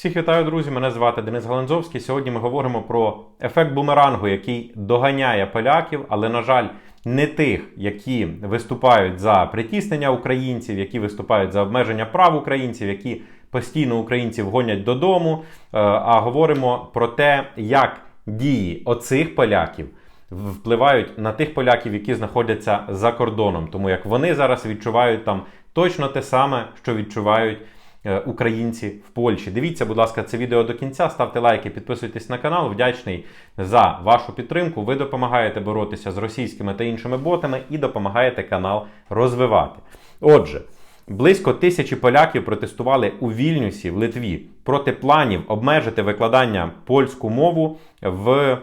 Всіх вітаю, друзі! Мене звати Денис Галанзовський. Сьогодні ми говоримо про ефект бумерангу, який доганяє поляків, але, на жаль, не тих, які виступають за притіснення українців, які виступають за обмеження прав українців, які постійно українців гонять додому. Е, А говоримо про те, як дії оцих поляків впливають на тих поляків, які знаходяться за кордоном, тому як вони зараз відчувають там точно те саме, що відчувають. Е, Українці в Польщі. Дивіться, будь ласка, це відео до кінця. Ставте лайки, підписуйтесь на канал. Вдячний за вашу підтримку. Ви допомагаєте боротися з російськими та іншими ботами і допомагаєте канал розвивати. Отже, близько тисячі поляків протестували у Вільнюсі в Литві проти планів обмежити викладання польську мову в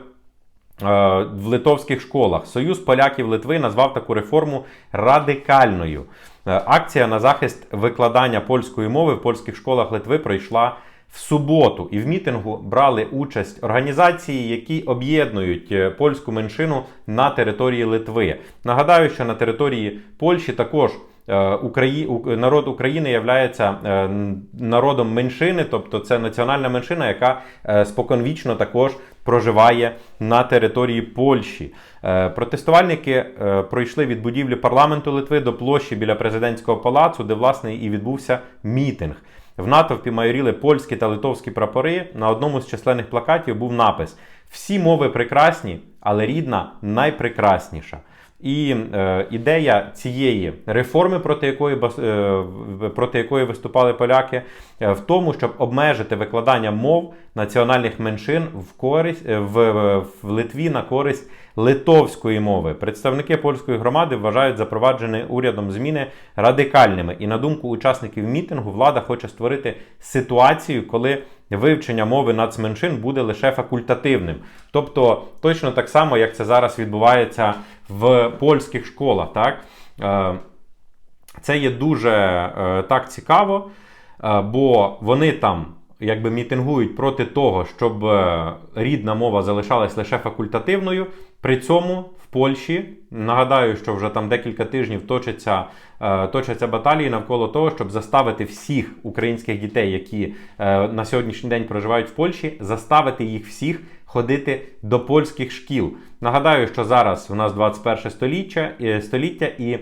в литовських школах. Союз поляків Литви назвав таку реформу радикальною. Е, Акція на захист викладання польської мови в польських школах Литви пройшла в суботу, і в мітингу брали участь організації, які об'єднують е, польську меншину на території Литви. Нагадаю, що на території Польщі також е, Украї... народ України є народом меншини, тобто це національна меншина, яка е, споконвічно також проживає на території Польщі. Е, Протестувальники е, пройшли від будівлі парламенту Литви до площі біля президентського палацу, де власне і відбувся мітинг. В натовпі майоріли польські та литовські прапори. На одному з численних плакатів був напис: Всі мови прекрасні, але рідна найпрекрасніша. І е, ідея цієї реформи, проти якої, е, проти якої виступали поляки, е, в тому, щоб обмежити викладання мов національних меншин в, користь, е, в, в, в Литві на користь литовської мови. Представники польської громади вважають запроваджені урядом зміни радикальними. І на думку учасників мітингу, влада хоче створити ситуацію, коли вивчення мови нацменшин буде лише факультативним. Тобто, точно так само, як це зараз відбувається в польських школах. Так? Е, Це є дуже е, так цікаво, е, бо вони там якби мітингують проти того, щоб рідна мова залишалась лише факультативною. При цьому Польщі нагадаю, що вже там декілька тижнів точаться, е, точаться баталії навколо того, щоб заставити всіх українських дітей, які е, на сьогоднішній день проживають в Польщі, заставити їх всіх ходити до польських шкіл. Нагадаю, що зараз у нас 21 століття, е, століття і е,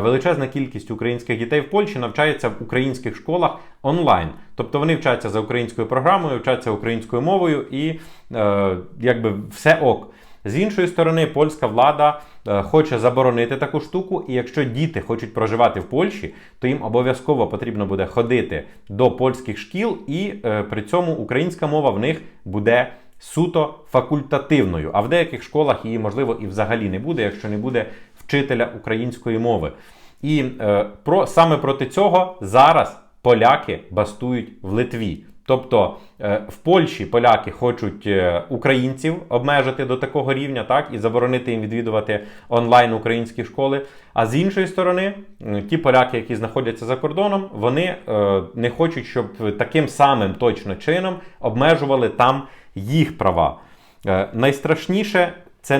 величезна кількість українських дітей в Польщі навчається в українських школах онлайн. Тобто вони вчаться за українською програмою, вчаться українською мовою і е, якби все ок. З іншої сторони, польська влада е, хоче заборонити таку штуку, і якщо діти хочуть проживати в Польщі, то їм обов'язково потрібно буде ходити до польських шкіл, і е, при цьому українська мова в них буде суто факультативною. А в деяких школах її, можливо, і взагалі не буде, якщо не буде вчителя української мови. І е, про, саме проти цього зараз поляки бастують в Литві. Тобто е, в Польщі поляки хочуть е, українців обмежити до такого рівня, так і заборонити їм відвідувати онлайн українські школи. А з іншої сторони, ті поляки, які знаходяться за кордоном, вони е, не хочуть, щоб таким самим точно чином обмежували там їх права. Найстрашніше це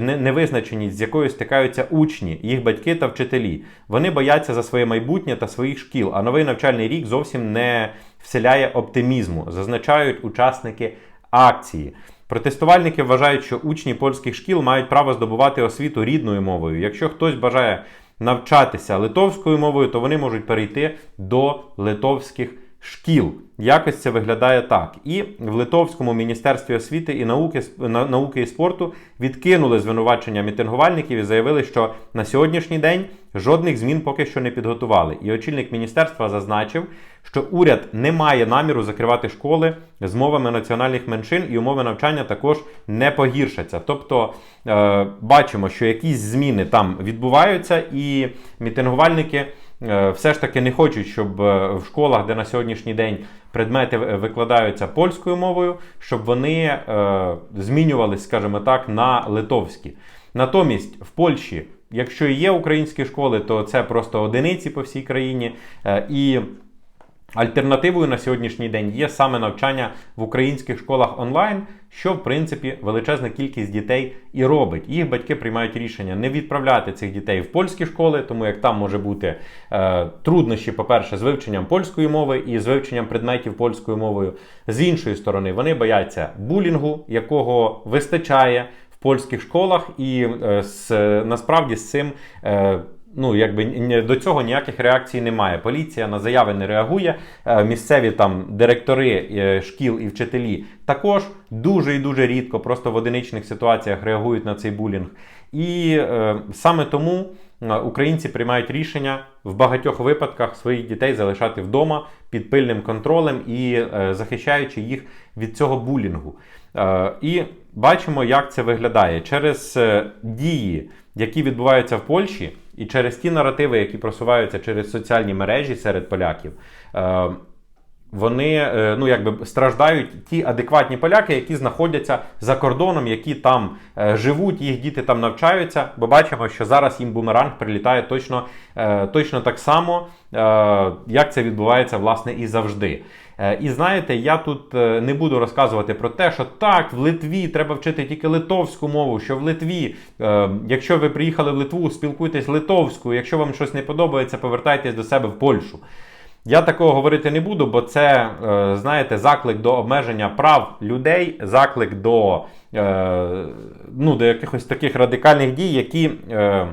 невизначеність, з якою стикаються учні, їх батьки та вчителі. Вони бояться за своє майбутнє та своїх шкіл, а новий навчальний рік зовсім не вселяє оптимізму, зазначають учасники акції. Протестувальники вважають, що учні польських шкіл мають право здобувати освіту рідною мовою. Якщо хтось бажає навчатися литовською мовою, то вони можуть перейти до литовських шкіл. Якось це виглядає так. І в Литовському міністерстві освіти і науки, на- науки і спорту відкинули звинувачення мітингувальників і заявили, що на сьогоднішній день жодних змін поки що не підготували. І очільник міністерства зазначив, що уряд не має наміру закривати школи з мовами національних меншин, і умови навчання також не погіршаться. Тобто е, бачимо, що якісь зміни там відбуваються, і мітингувальники все ж таки не хочуть, щоб е, в школах, де на сьогоднішній день предмети е, викладаються польською мовою, щоб вони змінювалися, змінювались, скажімо так, на литовські. Натомість в Польщі, якщо є українські школи, то це просто одиниці по всій країні. Е, і Альтернативою на сьогоднішній день є саме навчання в українських школах онлайн, що в принципі величезна кількість дітей і робить. Їх батьки приймають рішення не відправляти цих дітей в польські школи, тому як там може бути е, труднощі, по-перше, з вивченням польської мови і з вивченням предметів польською мовою. З іншої сторони, вони бояться булінгу, якого вистачає в польських школах, і е, з, насправді з цим. Е, Ну, якби до цього ніяких реакцій немає. Поліція на заяви не реагує. Е, Місцеві там директори е, шкіл і вчителі також дуже і дуже рідко, просто в одиничних ситуаціях реагують на цей булінг. І е, саме тому е, українці приймають рішення в багатьох випадках своїх дітей залишати вдома під пильним контролем і е, захищаючи їх від цього булінгу. Е, і бачимо, як це виглядає через дії, які відбуваються в Польщі, і через ті наративи, які просуваються через соціальні мережі серед поляків. Вони е, ну якби страждають ті адекватні поляки, які знаходяться за кордоном, які там е, живуть, їх діти там навчаються. Бо бачимо, що зараз їм бумеранг прилітає точно, е, точно так само, як це відбувається власне і завжди. І знаєте, я тут не буду розказувати про те, що так, в Литві треба вчити тільки литовську мову, що в Литві, якщо ви приїхали в Литву, спілкуйтесь литовською, якщо вам щось не подобається, повертайтесь до себе в Польщу. Я такого говорити не буду, бо це, е, знаєте, заклик до обмеження прав людей, заклик до, е, ну, до якихось таких радикальних дій, які е,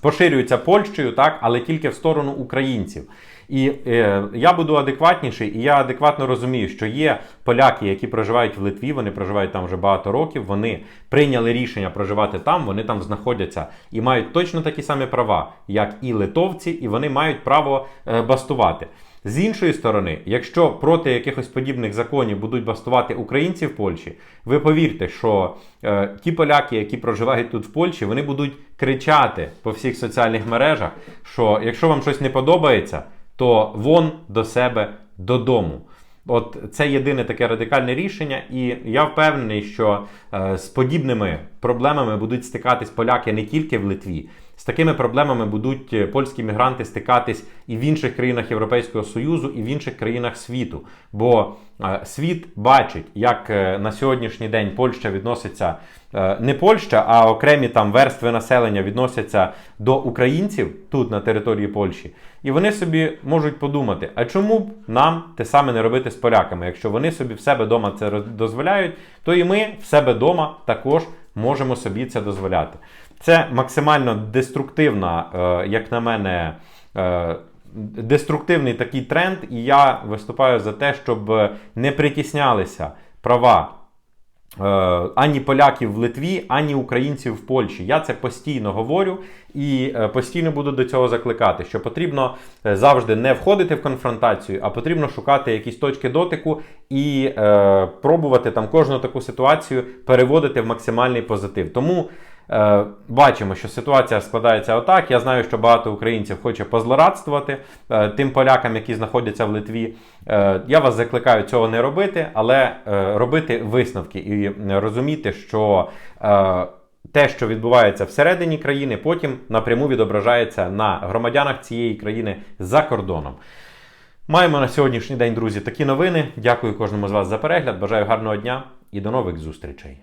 поширюються Польщею, так, але тільки в сторону українців. І е, я буду адекватніший, і я адекватно розумію, що є поляки, які проживають в Литві, вони проживають там вже багато років. Вони прийняли рішення проживати там, вони там знаходяться і мають точно такі самі права, як і литовці, і вони мають право е, бастувати. З іншої сторони, якщо проти якихось подібних законів будуть бастувати українці в Польщі, ви повірте, що е, ті поляки, які проживають тут в Польщі, вони будуть кричати по всіх соціальних мережах, що якщо вам щось не подобається, то вон до себе додому. От це єдине таке радикальне рішення, і я впевнений, що е, з подібними проблемами будуть стикатись поляки не тільки в Литві. З такими проблемами будуть е, польські мігранти стикатись і в інших країнах Європейського Союзу, і в інших країнах світу. Бо е, світ бачить, як е, на сьогоднішній день Польща відноситься не Польща, а окремі там верстви населення відносяться до українців тут на території Польщі. І вони собі можуть подумати, а чому б нам те саме не робити з поляками? Якщо вони собі в себе вдома це дозволяють, то і ми в себе вдома також можемо собі це дозволяти. Це максимально деструктивна, е, як на мене, е, деструктивний такий тренд, і я виступаю за те, щоб не притіснялися права е, ані поляків в Литві, ані українців в Польщі. Я це постійно говорю і постійно буду до цього закликати, що потрібно завжди не входити в конфронтацію, а потрібно шукати якісь точки дотику і е, пробувати там кожну таку ситуацію переводити в максимальний позитив. Тому. Е, бачимо, що ситуація складається отак. Я знаю, що багато українців хоче позлорадствувати е, тим полякам, які знаходяться в Литві. Е, я вас закликаю цього не робити, але робити висновки і розуміти, що те, що відбувається всередині країни, потім напряму відображається на громадянах цієї країни за кордоном. Маємо на сьогоднішній день, друзі, такі новини. Дякую кожному з вас за перегляд. Бажаю гарного дня і до нових зустрічей.